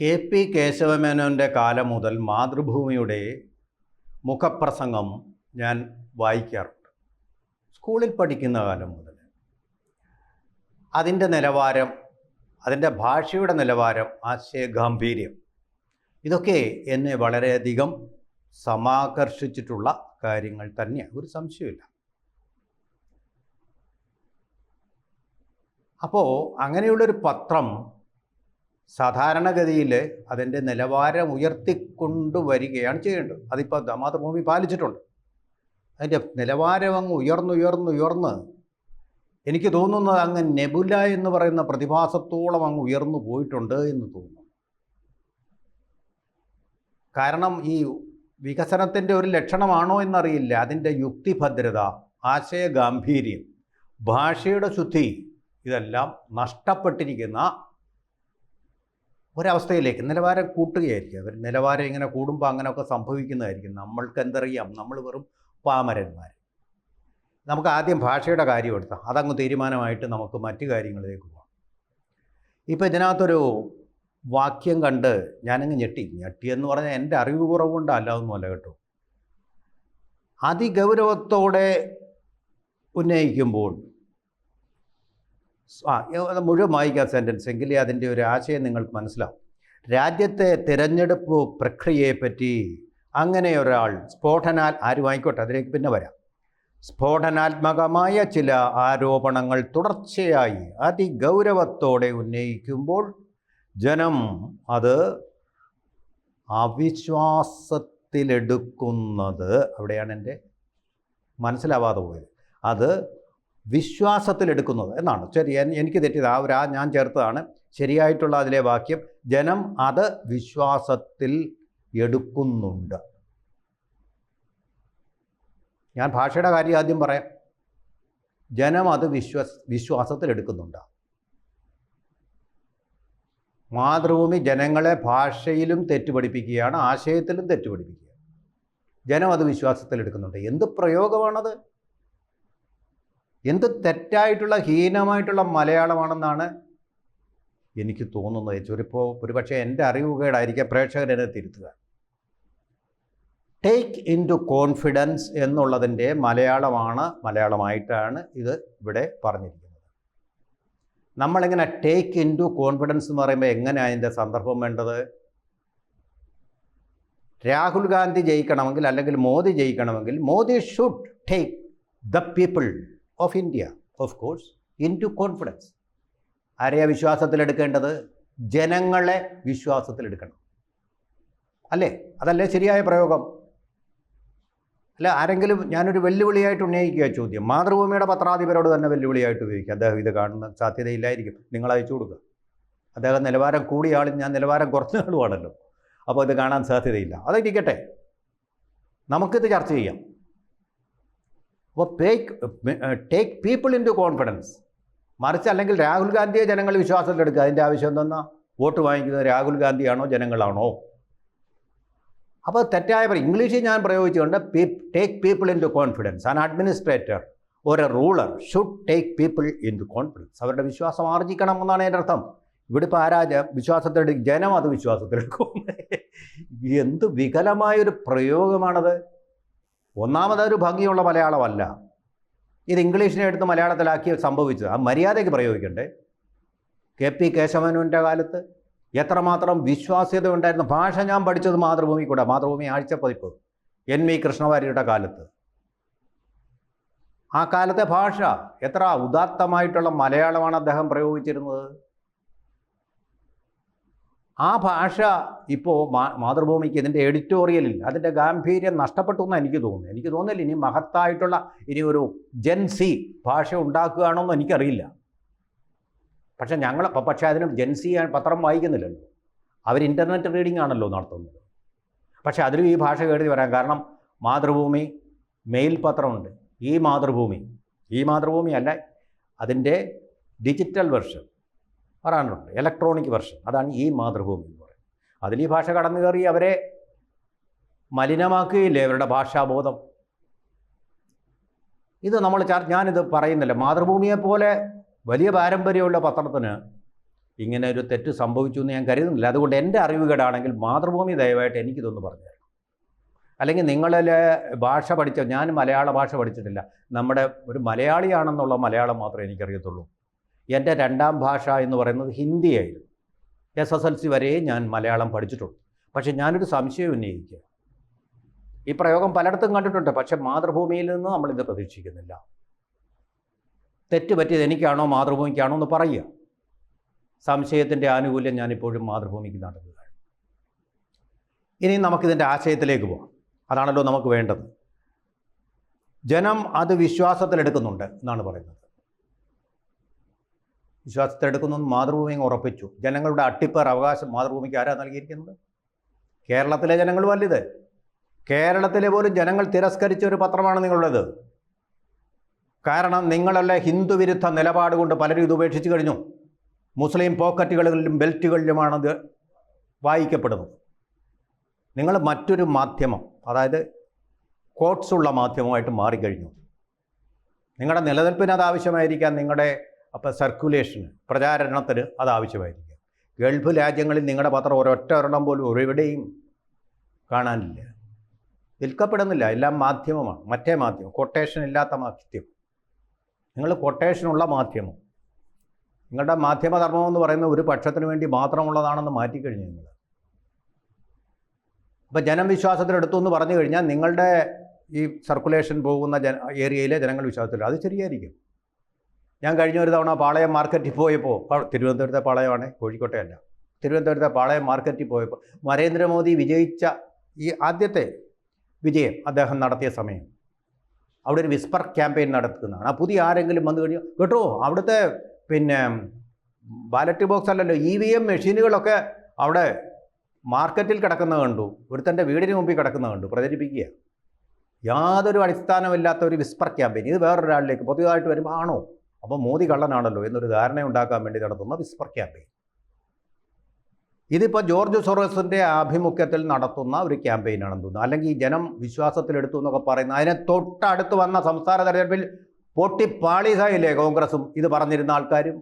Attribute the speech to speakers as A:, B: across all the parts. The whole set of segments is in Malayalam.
A: കെ പി കേശവമേനോന്റെ കാലം മുതൽ മാതൃഭൂമിയുടെ മുഖപ്രസംഗം ഞാൻ വായിക്കാറുണ്ട്. സ്കൂളിൽ പഠിക്കുന്ന കാലം മുതൽ. അതിന്റെ നിലവാരം അതിന്റെ ഭാഷയുടെ നിലവാരം ആശയഗാംഭീര്യം ഇതൊക്കെ എന്നെ വളരെയധികം സമാകർഷിച്ചിട്ടുള്ള കാര്യങ്ങൾ തന്നെയാണ്. ഒരു സംശയമില്ല അപ്പോൾ അങ്ങനെയുള്ളൊരു പത്രം സാധാരണഗതിയിൽ അതിന്റെ നിലവാരം ഉയർത്തിക്കൊണ്ടുവരികയാണ് ചെയ്യേണ്ടത് അതിപ്പോൾ മാതൃഭൂമി പാലിച്ചിട്ടുണ്ട്. അതിന്റെ നിലവാരം അങ്ങ് ഉയർന്നുയർന്നുയർന്ന് എനിക്ക് തോന്നുന്നത് അങ്ങ് നെബുല എന്ന് പറയുന്ന പ്രതിഭാസത്തോളം അങ്ങ് ഉയർന്നു പോയിട്ടുണ്ട് എന്ന് തോന്നുന്നു. കാരണം ഈ വികസനത്തിന്റെ ഒരു ലക്ഷണമാണോ എന്നറിയില്ല. അതിന്റെ യുക്തിഭദ്രത ആശയഗാംഭീര്യം ഭാഷയുടെ ശുദ്ധി ഇതെല്ലാം നഷ്ടപ്പെട്ടിരിക്കുന്ന ഒരവസ്ഥയിലേക്ക് നിലവാരം കൂട്ടുകയായിരിക്കും. അവർ നിലവാരം ഇങ്ങനെ കൂടുമ്പോൾ അങ്ങനെയൊക്കെ സംഭവിക്കുന്നതായിരിക്കും. നമ്മൾക്ക് എന്തറിയാം? നമ്മൾ വെറും പാമരന്മാർ നമുക്ക് ആദ്യം ഭാഷയുടെ കാര്യം എടുത്താൽ അതങ്ങ് തീരുമാനമായിട്ട് നമുക്ക് മറ്റു കാര്യങ്ങളിലേക്ക് പോകാം ഇപ്പോൾ ഇതിനകത്തൊരു വാക്യം കണ്ട് ഞാനങ്ങ് ഞെട്ടി. ഞെട്ടിയെന്ന് പറഞ്ഞാൽ എന്റെ അറിവ് കുറവുകൊണ്ടല്ല കൊണ്ട് അല്ലാതൊന്നുമല്ല കേട്ടോ. അതിഗൗരവത്തോടെ ഉന്നയിക്കുമ്പോൾ ആ മുഴുവൻ വായിക്കാം സെന്റൻസ് എങ്കിലേ അതിന്റെ ഒരു ആശയം നിങ്ങൾക്ക് മനസ്സിലാവും. രാജ്യത്തെ തിരഞ്ഞെടുപ്പ് പ്രക്രിയയെപ്പറ്റി അങ്ങനെ ഒരാൾ സ്ഫോടനാൽ ആരും ആയിക്കോട്ടെ അതിലേക്ക് പിന്നെ വരാം. സ്ഫോടനാത്മകമായ ചില ആരോപണങ്ങൾ തുടർച്ചയായി അതിഗൗരവത്തോടെ ഉന്നയിക്കുമ്പോൾ ജനം അത് അവിശ്വാസത്തിലെടുക്കുന്നത് അവിടെയാണ് എന്റെ മനസ്സിലാവാതെ പോയത്. അത് വിശ്വാസത്തിലെടുക്കുന്നത് എന്നാണ്. ശരി എനിക്ക് തെറ്റിയത്. ആ ഒരു ആ ഞാൻ ചേർത്തതാണ്. ശരിയായിട്ടുള്ള അതിലെ വാക്യം ജനം അത് വിശ്വാസത്തിൽ എടുക്കുന്നുണ്ട്. ഞാൻ ഭാഷയുടെ കാര്യം ആദ്യം പറയാം. ജനം അത് വിശ്വസ് വിശ്വാസത്തിൽ എടുക്കുന്നുണ്ട്. മാതൃഭൂമി ജനങ്ങളെ ഭാഷയിലും തെറ്റുപഠിപ്പിക്കുകയാണ് ആശയത്തിലും തെറ്റുപഠിപ്പിക്കുക ജനം അത് വിശ്വാസത്തിൽ എടുക്കുന്നുണ്ട്. എന്ത് പ്രയോഗമാണത്? എന്ത് തെറ്റായിട്ടുള്ള ഹീനമായിട്ടുള്ള മലയാളമാണെന്നാണ് എനിക്ക് തോന്നുന്നത്. ചുരിപ്പോൾ ഒരുപക്ഷെ എന്റെ അറിവുകേടായിരിക്കാം പ്രേക്ഷകരെന്നെ തിരുത്തുക. ടേക്ക് ഇൻ ടു കോൺഫിഡൻസ് എന്നുള്ളതിന്റെ മലയാളമാണ് മലയാളമായിട്ടാണ് ഇത് ഇവിടെ പറഞ്ഞിരിക്കുന്നത്. നമ്മളിങ്ങനെ ടേക്ക് ഇൻ ടു കോൺഫിഡൻസ് എന്ന് പറയുമ്പോൾ എങ്ങനെയാണ് അതിന്റെ സന്ദർഭം വേണ്ടത്? രാഹുൽ ഗാന്ധി ജയിക്കണമെങ്കിൽ അല്ലെങ്കിൽ Modi ജയിക്കണമെങ്കിൽ Modi should take the people of India of course into confidence ആരെയാ വിശ്വാസത്തിലെടുക്കേണ്ടത്? ജനങ്ങളെ വിശ്വാസത്തിലെടുക്കണം. അല്ലേ? അതല്ലേ ശരിയായ പ്രയോഗം? അല്ല ആരെങ്കിലും ഞാനൊരു വെല്ലുവിളിയായിട്ട് ഉന്നയിക്കുക ചോദ്യം. മാതൃഭൂമിയുടെ പത്രാധിപരോട് തന്നെ വെല്ലുവിളിയായിട്ട് ഉപയോഗിക്കുക. അദ്ദേഹം ഇത് കാണുന്ന സാധ്യതയില്ലായിരിക്കും. നിങ്ങൾ അയച്ചു കൊടുക്കുക. അദ്ദേഹം നിലവാരം കൂടിയ ആളും ഞാൻ നിലവാരം കുറഞ്ഞ ആളുമാണല്ലോ. അപ്പോൾ ഇത് കാണാൻ സാധ്യതയില്ല. അതിരിക്കട്ടെ. നമുക്കിത് ചർച്ച ചെയ്യാം. അപ്പോൾ take take people into confidence മറിച്ച് അല്ലെങ്കിൽ രാഹുൽ ഗാന്ധിയെ ജനങ്ങൾ വിശ്വാസത്തിലെടുക്കുക അതിന്റെ ആവശ്യം എന്തെന്നാ? വോട്ട് വാങ്ങിക്കുന്നത് രാഹുൽ ഗാന്ധിയാണോ ജനങ്ങളാണോ? അപ്പോൾ തെറ്റായ പറയും ഇംഗ്ലീഷിൽ ഞാൻ പ്രയോഗിച്ചുകൊണ്ട് take people into confidence an administrator ഒരു ruler should take people into confidence അവരുടെ വിശ്വാസം ആർജിക്കണം എന്നാണ് എന്റെ അർത്ഥം. ഇവിടെ ഇപ്പോൾ ആരാ ജ- വിശ്വാസത്തിലെടുക്കും? ജനം അത് വിശ്വാസത്തിലെടുക്കും. എന്ത് വികലമായൊരു പ്രയോഗമാണത്. ഒന്നാമതൊരു ഭംഗിയുള്ള മലയാളമല്ല. ഇത് ഇംഗ്ലീഷിനെ എടുത്ത് മലയാളത്തിലാക്കി സംഭവിച്ചത്. ആ മര്യാദയ്ക്ക് പ്രയോഗിക്കണ്ടേ? കെ പി കേശവനുവിന്റെ കാലത്ത് എത്രമാത്രം വിശ്വാസ്യത ഉണ്ടായിരുന്ന ഭാഷ ഞാൻ പഠിച്ചത് മാതൃഭൂമി കൂടെ മാതൃഭൂമി ആഴ്ച പതിപ്പ് എൻ വി കൃഷ്ണവാര്യരുടെ കാലത്ത്. ആ കാലത്തെ ഭാഷ എത്ര ഉദാത്തമായിട്ടുള്ള മലയാളമാണ് അദ്ദേഹം പ്രയോഗിച്ചിരുന്നത്? ആ ഭാഷ ഇപ്പോൾ മാതൃഭൂമിക്ക് ഇതിന്റെ എഡിറ്റോറിയലിൽ അതിന്റെ ഗാംഭീര്യം നഷ്ടപ്പെട്ടു എന്ന് എനിക്ക് തോന്നുന്നു. എനിക്ക് തോന്നുന്നില്ല ഇനി മഹത്തായിട്ടുള്ള ഇനി ഒരു ജെൻസി ഭാഷ ഉണ്ടാക്കുകയാണോന്ന് എനിക്കറിയില്ല. പക്ഷെ ഞങ്ങൾ പക്ഷെ പക്ഷേ അതിന് ജെൻസി പത്രം വായിക്കുന്നില്ലല്ലോ. അവർ ഇന്റർനെറ്റ് റീഡിംഗ് ആണല്ലോ നടത്തുന്നത്. പക്ഷേ അതിലും ഈ ഭാഷ കേട്ടി വരാം കാരണം മാതൃഭൂമി മെയിൽ പത്രമുണ്ട് ഈ മാതൃഭൂമി ഈ മാതൃഭൂമി അല്ല അതിന്റെ ഡിജിറ്റൽ വെർഷൻ പറയാനുണ്ട് ഇലക്ട്രോണിക് വെർഷൻ അതാണ് ഈ മാതൃഭൂമി എന്ന് പറയുന്നത്. അതിൽ ഈ ഭാഷ കടന്നു കയറി അവരെ മലിനമാക്കുകയില്ലേ അവരുടെ ഭാഷാബോധം? ഇത് നമ്മൾ ഞാനിത് പറയുന്നില്ല. മാതൃഭൂമിയെ പോലെ വലിയ പാരമ്പര്യമുള്ള പത്രത്തിന് ഇങ്ങനെ ഒരു തെറ്റ് സംഭവിച്ചു എന്ന് ഞാൻ കരുതുന്നില്ല. അതുകൊണ്ട് എന്റെ അറിവുകേടാണെങ്കിൽ മാതൃഭൂമി ദയവായിട്ട് എനിക്കിതൊന്ന് പറഞ്ഞു തരണം. അല്ലെങ്കിൽ നിങ്ങളിലെ ഭാഷ പഠിച്ച ഞാൻ മലയാള ഭാഷ പഠിച്ചിട്ടില്ല. നമ്മുടെ ഒരു മലയാളിയാണെന്നുള്ള മലയാളം മാത്രമേ എനിക്കറിയത്തുള്ളൂ. എന്റെ രണ്ടാം ഭാഷ എന്ന് പറയുന്നത് ഹിന്ദിയായിരുന്നു. എസ് എസ് എൽ സി വരെ ഞാൻ മലയാളം പഠിച്ചിട്ടുണ്ട്. പക്ഷേ ഞാനൊരു സംശയം ഉന്നയിക്കുക. ഈ പ്രയോഗം പലയിടത്തും കണ്ടിട്ടുണ്ട്. പക്ഷെ മാതൃഭൂമിയിൽ നിന്ന് നമ്മളിത് പ്രതീക്ഷിക്കുന്നില്ല. തെറ്റ് പറ്റിയത് എനിക്കാണോ മാതൃഭൂമിക്കാണോ എന്ന് പറയുക. സംശയത്തിന്റെ ആനുകൂല്യം ഞാനിപ്പോഴും മാതൃഭൂമിക്ക് നടക്കുകയാണ് ഇനി നമുക്കിതിന്റെ ആശയത്തിലേക്ക് പോകാം അതാണല്ലോ നമുക്ക് വേണ്ടത്. ജനം അത് വിശ്വാസത്തിലെടുക്കുന്നുണ്ട് എന്നാണ് പറയുന്നത്. വിശ്വാസത്തിലെടുക്കുന്നു എന്ന് മാതൃഭൂമി ഉറപ്പിച്ചു. ജനങ്ങളുടെ അട്ടിപ്പേർ അവകാശം മാതൃഭൂമിക്ക് ആരാ നൽകിയിരിക്കുന്നത്? കേരളത്തിലെ ജനങ്ങൾ വലുത് കേരളത്തിലെ പോലും ജനങ്ങൾ തിരസ്കരിച്ച ഒരു പത്രമാണ് നിങ്ങളുടേത്. കാരണം നിങ്ങളല്ല ഹിന്ദുവിരുദ്ധ നിലപാട് കൊണ്ട് പലരും ഇത് ഉപേക്ഷിച്ച് കഴിഞ്ഞു. മുസ്ലിം പോക്കറ്റുകളിലും ബെൽറ്റുകളിലുമാണ് ഇത് വായിക്കപ്പെടുന്നത്. നിങ്ങൾ മറ്റൊരു മാധ്യമം അതായത് കോട്ട്സുള്ള മാധ്യമമായിട്ട് മാറിക്കഴിഞ്ഞു. നിങ്ങളുടെ നിലനിൽപ്പിന് അത് ആവശ്യമായിരിക്കാം. നിങ്ങളുടെ അപ്പോൾ സർക്കുലേഷന് പ്രചാരണത്തിന് അത് ആവശ്യമായിരിക്കും. ഗൾഫ് രാജ്യങ്ങളിൽ നിങ്ങളുടെ പത്രം ഒരൊറ്റ ഒരെണ്ണം പോലും ഒരിവിടെയും കാണാനില്ല. വിൽക്കപ്പെടുന്നില്ല. എല്ലാം മാധ്യമമാണ്. മറ്റേ മാധ്യമം. കൊട്ടേഷൻ ഇല്ലാത്ത മാധ്യമം. നിങ്ങൾ കൊട്ടേഷനുള്ള മാധ്യമം. നിങ്ങളുടെ മാധ്യമധർമ്മം എന്ന് പറയുന്ന ഒരു പക്ഷത്തിന് വേണ്ടി മാത്രമുള്ളതാണെന്ന് മാറ്റിക്കഴിഞ്ഞു നിങ്ങൾ. അപ്പോൾ ജനം വിശ്വാസത്തിലെടുത്തു എന്ന് പറഞ്ഞു കഴിഞ്ഞാൽ നിങ്ങളുടെ ഈ സർക്കുലേഷൻ പോകുന്ന ജന ഏരിയയിലെ ജനങ്ങൾ വിശ്വാസത്തിൽ അത് ശരിയായിരിക്കും. ഞാൻ കഴിഞ്ഞ ഒരു തവണ പാളയം മാർക്കറ്റിൽ പോയപ്പോൾ തിരുവനന്തപുരത്തെ പാളയമാണ് കോഴിക്കോട്ടെ അല്ല തിരുവനന്തപുരത്തെ പാളയം മാർക്കറ്റിൽ പോയപ്പോൾ നരേന്ദ്രമോദി വിജയിച്ച ഈ ആദ്യത്തെ വിജയം അദ്ദേഹം നടത്തിയ സമയം. അവിടെ ഒരു വിസ്പർ ക്യാമ്പയിൻ നടത്തുന്നതാണ് ആ പുതിയ ആരെങ്കിലും വന്നു കഴിഞ്ഞാൽ കേട്ടോ അവിടുത്തെ പിന്നെ ബാലറ്റ് ബോക്സ് അല്ലല്ലോ ഇ വി എം മെഷീനുകളൊക്കെ അവിടെ മാർക്കറ്റിൽ കിടക്കുന്നത് കണ്ടു. ഒരുത്തന്റെ വീടിന് മുമ്പിൽ കിടക്കുന്നത് കണ്ടു പ്രചരിപ്പിക്കുക. യാതൊരു അടിസ്ഥാനമില്ലാത്ത ഒരു വിസ്പർ ക്യാമ്പയിൻ. ഇത് വേറൊരാളിലേക്ക് പൊതുവായിട്ട് വരുമ്പോൾ ആണോ? അപ്പോൾ മോദി കള്ളനാണല്ലോ എന്നൊരു ധാരണ ഉണ്ടാക്കാൻ വേണ്ടി നടത്തുന്ന വിസ്പർ ക്യാമ്പയിൻ. ഇതിപ്പോൾ ജോർജ് സൊറോസിന്റെ ആഭിമുഖ്യത്തിൽ നടത്തുന്ന ഒരു ക്യാമ്പയിനാണെന്ന് തോന്നുന്നു. അല്ലെങ്കിൽ ജനം വിശ്വാസത്തിലെടുത്തു എന്നൊക്കെ പറയുന്ന അതിനെ തൊട്ടടുത്ത് വന്ന സംസ്ഥാന തെരഞ്ഞെടുപ്പിൽ പൊട്ടിപ്പാളീസായില്ലേ കോൺഗ്രസും? ഇത് പറഞ്ഞിരുന്ന ആൾക്കാരും.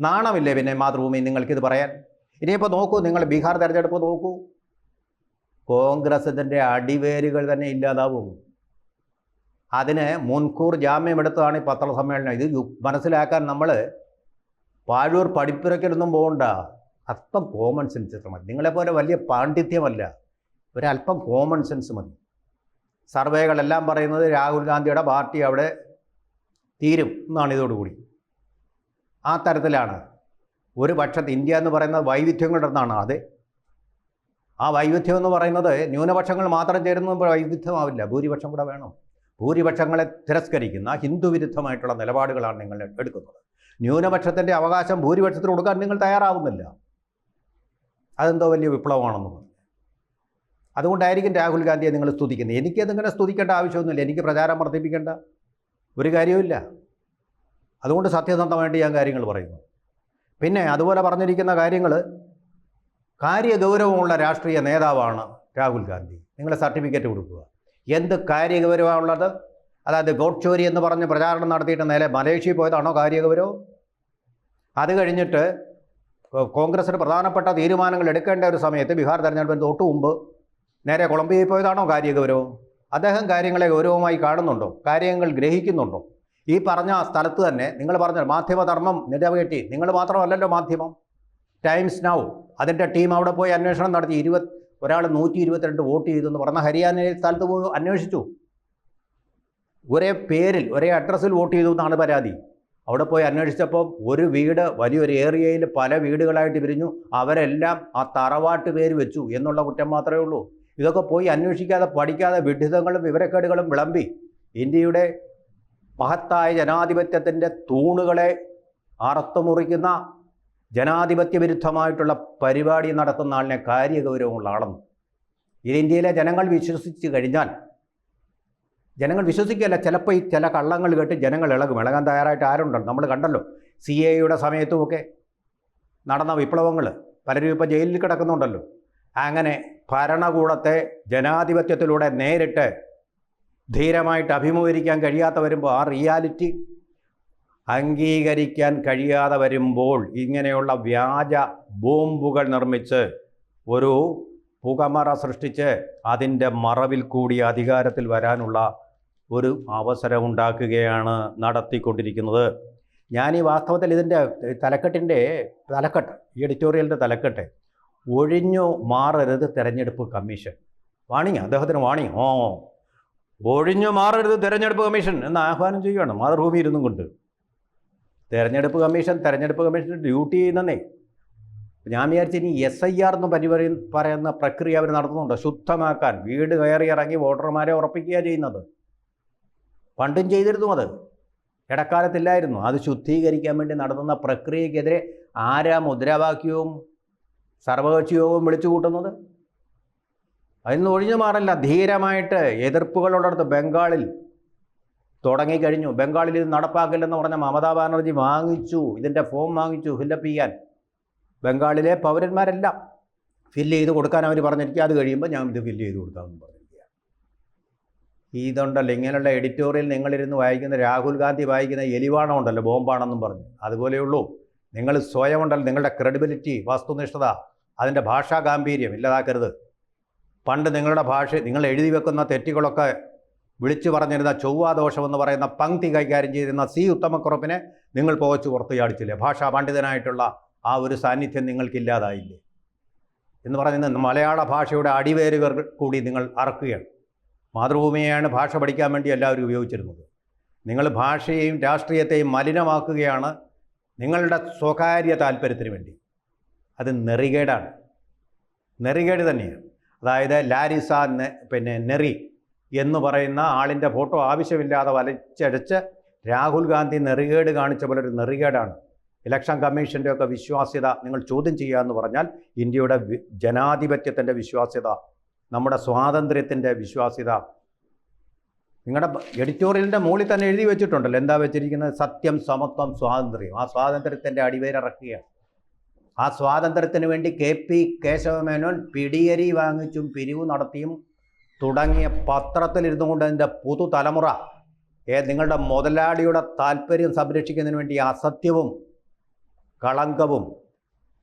A: നാണമില്ലേ പിന്നെ മാതൃഭൂമി നിങ്ങൾക്കിത് പറയാൻ? ഇനിയിപ്പോൾ നോക്കൂ നിങ്ങൾ ബീഹാർ തെരഞ്ഞെടുപ്പ് നോക്കൂ. കോൺഗ്രസിന്റെ അടിവേരുകൾ തന്നെ ഇല്ലാതാവും അതിന് മുൻകൂർ ജാമ്യം എടുത്തതാണ് ഈ പത്രസമ്മേളനം. ഇത് മനസ്സിലാക്കാൻ നമ്മൾ പാഴൂർ പഠിപ്പുരയ്ക്കൊന്നും പോകണ്ട. അല്പം കോമൺ സെൻസ് ഇത്ര മതി. നിങ്ങളെപ്പോലെ വലിയ പാണ്ഡിത്യമല്ല. ഒരല്പം കോമൺ സെൻസ് മതി. സർവേകളെല്ലാം പറയുന്നത് രാഹുൽ ഗാന്ധിയുടെ പാർട്ടി അവിടെ തീരും എന്നാണ് ഇതോടുകൂടി. ആ തരത്തിലാണ്. ഒരു പക്ഷത്ത് ഇന്ത്യ എന്ന് പറയുന്നത് വൈവിധ്യങ്ങളുടെ ഒന്നാണ് അത്. ആ വൈവിധ്യം എന്ന് പറയുന്നത് ന്യൂനപക്ഷങ്ങൾ മാത്രം ചേരുന്ന വൈവിധ്യമാവില്ല. ഭൂരിപക്ഷം കൂടെ വേണം. ഭൂരിപക്ഷങ്ങളെ തിരസ്കരിക്കുന്ന ഹിന്ദുവിരുദ്ധമായിട്ടുള്ള നിലപാടുകളാണ് നിങ്ങൾ എടുക്കുന്നത്. ന്യൂനപക്ഷത്തിന്റെ അവകാശം ഭൂരിപക്ഷത്തിന് കൊടുക്കാൻ നിങ്ങൾ തയ്യാറാവുന്നില്ല. അതെന്തോ വലിയ വിപ്ലവമാണെന്ന് പറഞ്ഞു അതുകൊണ്ടായിരിക്കും രാഹുൽ ഗാന്ധിയെ നിങ്ങൾ സ്തുതിക്കുന്നത്. എനിക്കതിങ്ങനെ സ്തുതിക്കേണ്ട ആവശ്യമൊന്നുമില്ല. എനിക്ക് പ്രചാരം വർദ്ധിപ്പിക്കേണ്ട ഒരു കാര്യവുമില്ല. അതുകൊണ്ട് സത്യസന്ധമായിട്ട് ഞാൻ കാര്യങ്ങൾ പറയുന്നു. പിന്നെ അതുപോലെ പറഞ്ഞിരിക്കുന്ന കാര്യങ്ങൾ കാര്യഗൗരവമുള്ള രാഷ്ട്രീയ നേതാവാണ് രാഹുൽ ഗാന്ധി. നിങ്ങളെ സർട്ടിഫിക്കറ്റ് കൊടുക്കുക. എന്ത് കാര്യഗൗരവമുള്ളത്? അതായത് ഗോഡ് ചോരി എന്ന് പറഞ്ഞ് പ്രചാരണം നടത്തിയിട്ട് നേരെ മലേഷ്യയിൽ പോയതാണോ കാര്യഗൗരവം? അത് കഴിഞ്ഞിട്ട് കോൺഗ്രസിന് പ്രധാനപ്പെട്ട തീരുമാനങ്ങൾ എടുക്കേണ്ട ഒരു സമയത്ത് ബീഹാർ തെരഞ്ഞെടുപ്പിന് തൊട്ട് മുമ്പ് നേരെ കൊളംബിയയിൽ പോയതാണോ കാര്യഗൗരവം? അദ്ദേഹം കാര്യങ്ങളെ ഗൗരവമായി കാണുന്നുണ്ടോ? കാര്യങ്ങൾ ഗ്രഹിക്കുന്നുണ്ടോ? ഈ പറഞ്ഞ സ്ഥലത്ത് തന്നെ നിങ്ങൾ പറഞ്ഞ മാധ്യമധർമ്മം നിലവേറ്റി നിങ്ങൾ മാത്രമല്ലല്ലോ മാധ്യമം. ടൈംസ് നൗ അതിന്റെ ടീം അവിടെ പോയി അന്വേഷണം നടത്തി. ഇരുപത് ഒരാൾ നൂറ്റി ഇരുപത്തിരണ്ട് വോട്ട് ചെയ്തു എന്ന് പറഞ്ഞ ഹരിയാനയിൽ സ്ഥലത്ത് പോയി അന്വേഷിച്ചു. ഒരേ പേരിൽ ഒരേ അഡ്രസ്സിൽ വോട്ട് ചെയ്തു എന്നാണ് പരാതി. അവിടെ പോയി അന്വേഷിച്ചപ്പോൾ ഒരു വീട് വലിയൊരു ഏരിയയിൽ പല വീടുകളായിട്ട് പിരിഞ്ഞു അവരെല്ലാം ആ തറവാട്ട് പേര് വെച്ചു എന്നുള്ള കുറ്റം മാത്രമേ ഉള്ളൂ. ഇതൊക്കെ പോയി അന്വേഷിക്കാതെ പഠിക്കാതെ വിഡിതങ്ങളും വിവരക്കേടുകളും വിളമ്പി ഇന്ത്യയുടെ മഹത്തായ ജനാധിപത്യത്തിന്റെ തൂണുകളെ അറുത്തുമുറിക്കുന്ന ജനാധിപത്യ വിരുദ്ധമായിട്ടുള്ള പരിപാടി നടത്തുന്ന ആളിനെ കാര്യഗൗരവമുള്ള ആളെന്ന്. ഇത് ഇന്ത്യയിലെ ജനങ്ങൾ വിശ്വസിച്ച് കഴിഞ്ഞാൽ ജനങ്ങൾ വിശ്വസിക്കുകയല്ല ചിലപ്പോൾ ഈ ചില കള്ളങ്ങൾ കേട്ട് ജനങ്ങൾ ഇളകും. ഇളകാൻ തയ്യാറായിട്ട് ആരുണ്ടല്ലോ? നമ്മൾ കണ്ടല്ലോ സി എയുടെ സമയത്തുമൊക്കെ നടന്ന വിപ്ലവങ്ങൾ. പലരും ഇപ്പോൾ ജയിലിൽ കിടക്കുന്നുണ്ടല്ലോ. അങ്ങനെ ഭരണകൂടത്തെ ജനാധിപത്യത്തിലൂടെ നേരിട്ട് ധീരമായിട്ട് അഭിമുഖീകരിക്കാൻ കഴിയാത്ത വരുമ്പോൾ ആ റിയാലിറ്റി അംഗീകരിക്കാൻ കഴിയാതെ വരുമ്പോൾ ഇങ്ങനെയുള്ള വ്യാജ ബോംബുകൾ നിർമ്മിച്ച് ഒരു പുകമറ സൃഷ്ടിച്ച് അതിന്റെ മറവിൽ കൂടി അധികാരത്തിൽ വരാനുള്ള ഒരു അവസരം ഉണ്ടാക്കുകയാണ് നടത്തിക്കൊണ്ടിരിക്കുന്നത്. ഞാൻ ഈ വാസ്തവത്തിൽ ഇതിന്റെ തലക്കെട്ടിന്റെ തലക്കെട്ട് ഈ എഡിറ്റോറിയലിന്റെ തലക്കെട്ട് ഒഴിഞ്ഞു മാറരുത് തിരഞ്ഞെടുപ്പ് കമ്മീഷൻ. വാണിങ് അദ്ദേഹത്തിന് വാണിങ് ഓ ഒഴിഞ്ഞു മാറരുത് തിരഞ്ഞെടുപ്പ് കമ്മീഷൻ എന്ന് ആഹ്വാനം ചെയ്യുകയാണ്. മാതൃഭൂമി ഇരുന്നും കൊണ്ട്. തെരഞ്ഞെടുപ്പ് കമ്മീഷൻ തെരഞ്ഞെടുപ്പ് കമ്മീഷൻ ഡ്യൂട്ടി ചെയ്യുന്നതേ ഞാൻ വിചാരിച്ചു ഇനി എസ് ഐ ആർ എന്ന് പരിപാടി പറയുന്ന പ്രക്രിയ അവർ നടത്തുന്നുണ്ട്. ശുദ്ധമാക്കാൻ. വീട് കയറി ഇറങ്ങി വോട്ടർമാരെ ഉറപ്പിക്കുക ചെയ്യുന്നത്. പണ്ടും ചെയ്തിരുന്നു അത്. ഇടക്കാലത്തില്ലായിരുന്നു. അത് ശുദ്ധീകരിക്കാൻ വേണ്ടി നടത്തുന്ന പ്രക്രിയക്കെതിരെ ആരാ മുദ്രാവാക്യവും സർവകക്ഷി യോഗവും വിളിച്ചു കൂട്ടുന്നത് അതിന് ഒഴിഞ്ഞു മാറില്ല. ധീരമായിട്ട് എതിർപ്പുകളുള്ളടത്ത് ബംഗാളിൽ തുടങ്ങിക്കഴിഞ്ഞു. ബംഗാളിൽ ഇത് നടപ്പാക്കില്ലെന്ന് പറഞ്ഞ മമതാ ബാനർജി വാങ്ങിച്ചു. ഇതിന്റെ ഫോം വാങ്ങിച്ചു ഫില്ലപ്പ് ചെയ്യാൻ. ബംഗാളിലെ പൗരന്മാരെല്ലാം ഫില്ല് ചെയ്ത് കൊടുക്കാൻ അവർ പറഞ്ഞിരിക്കുക. അത് കഴിയുമ്പോൾ ഞാൻ ഇത് ഫില്ല് ചെയ്ത് കൊടുക്കാമെന്ന് പറഞ്ഞിരിക്കുക ഇതുണ്ടല്ലോ ഇങ്ങനെയുള്ള എഡിറ്റോറിയൽ നിങ്ങളിരുന്ന് വായിക്കുന്ന രാഹുൽ ഗാന്ധി വായിക്കുന്ന എലിവാണം ഉണ്ടല്ലോ ബോംബാണെന്നും പറഞ്ഞു. അതുപോലെയുള്ളൂ നിങ്ങൾ സ്വയം ഉണ്ടല്ലോ നിങ്ങളുടെ ക്രെഡിബിലിറ്റി വസ്തുനിഷ്ഠത അതിന്റെ ഭാഷാ ഗാംഭീര്യം ഇല്ലാതാക്കരുത്. പണ്ട് നിങ്ങളുടെ ഭാഷ നിങ്ങൾ എഴുതി വെക്കുന്ന തെറ്റുകളൊക്കെ വിളിച്ചു പറഞ്ഞിരുന്ന ചൊവ്വാദോഷം എന്ന് പറയുന്ന പങ്ക്തി കൈകാര്യം ചെയ്തിരുന്ന സി ഉത്തമക്കുറപ്പിനെ നിങ്ങൾ പോകച്ചു പുറത്തു ചാടിച്ചില്ലേ ഭാഷാ പണ്ഡിതനായിട്ടുള്ള ആ ഒരു സാന്നിധ്യം നിങ്ങൾക്കില്ലാതായില്ലേ? എന്ന് പറയുന്നത് മലയാള ഭാഷയുടെ അടിവേരുകൾ കൂടി നിങ്ങൾ അറക്കുകയാണ്. മാതൃഭൂമിയെയാണ് ഭാഷ പഠിക്കാൻ വേണ്ടി എല്ലാവരും ഉപയോഗിച്ചിരുന്നത്. നിങ്ങൾ ഭാഷയെയും രാഷ്ട്രീയത്തെയും മലിനമാക്കുകയാണ് നിങ്ങളുടെ സ്വകാര്യ താല്പര്യത്തിന് വേണ്ടി. അത് നെറികേടാണ്. നെറികേട് തന്നെയാണ്. അതായത് ലാരിസ പിന്നെ നെറി എന്ന് പറയുന്ന ആളിന്റെ ഫോട്ടോ ആവശ്യമില്ലാതെ വലിച്ചടിച്ച് രാഹുൽ ഗാന്ധി നെറികേട് കാണിച്ച പോലെ ഒരു നെറികേടാണ്. ഇലക്ഷൻ കമ്മീഷന്റെ ഒക്കെ വിശ്വാസ്യത നിങ്ങൾ ചോദ്യം ചെയ്യുക എന്ന് പറഞ്ഞാൽ ഇന്ത്യയുടെ ജനാധിപത്യത്തിന്റെ വിശ്വാസ്യത നമ്മുടെ സ്വാതന്ത്ര്യത്തിന്റെ വിശ്വാസ്യത. നിങ്ങളുടെ എഡിറ്റോറിയലിന്റെ മുകളിൽ തന്നെ എഴുതി വെച്ചിട്ടുണ്ടല്ലോ എന്താ വെച്ചിരിക്കുന്നത്? സത്യം സമത്വം സ്വാതന്ത്ര്യം. ആ സ്വാതന്ത്ര്യത്തിന്റെ അടിവേരിറക്കുകയാണ് ആ സ്വാതന്ത്ര്യത്തിന് വേണ്ടി കെ പി കേശവമേനോൻ പിടിയരി വാങ്ങിച്ചും പിരിവ് നടത്തിയും തുടങ്ങിയ പത്രത്തിലിരുന്നു കൊണ്ട് അതിന്റെ പുതുതലമുറ നിങ്ങളുടെ മുതലാളിയുടെ താല്പര്യം സംരക്ഷിക്കുന്നതിന് വേണ്ടി അസത്യവും കളങ്കവും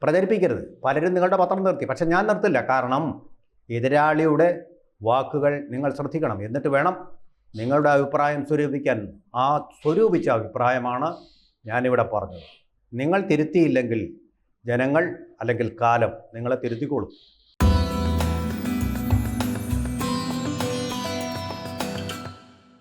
A: പ്രചരിപ്പിക്കരുത്. പലരും നിങ്ങളുടെ പത്രം നിർത്തി. പക്ഷെ ഞാൻ നിർത്തില്ല. കാരണം എതിരാളിയുടെ വാക്കുകൾ നിങ്ങൾ ശ്രദ്ധിക്കണം. എന്നിട്ട് വേണം നിങ്ങളുടെ അഭിപ്രായം സ്വരൂപിക്കാൻ. ആ സ്വരൂപിച്ച അഭിപ്രായമാണ് ഞാനിവിടെ പറഞ്ഞത്. നിങ്ങൾ തിരുത്തിയില്ലെങ്കിൽ ജനങ്ങൾ അല്ലെങ്കിൽ കാലം നിങ്ങളെ തിരുത്തിക്കോളും.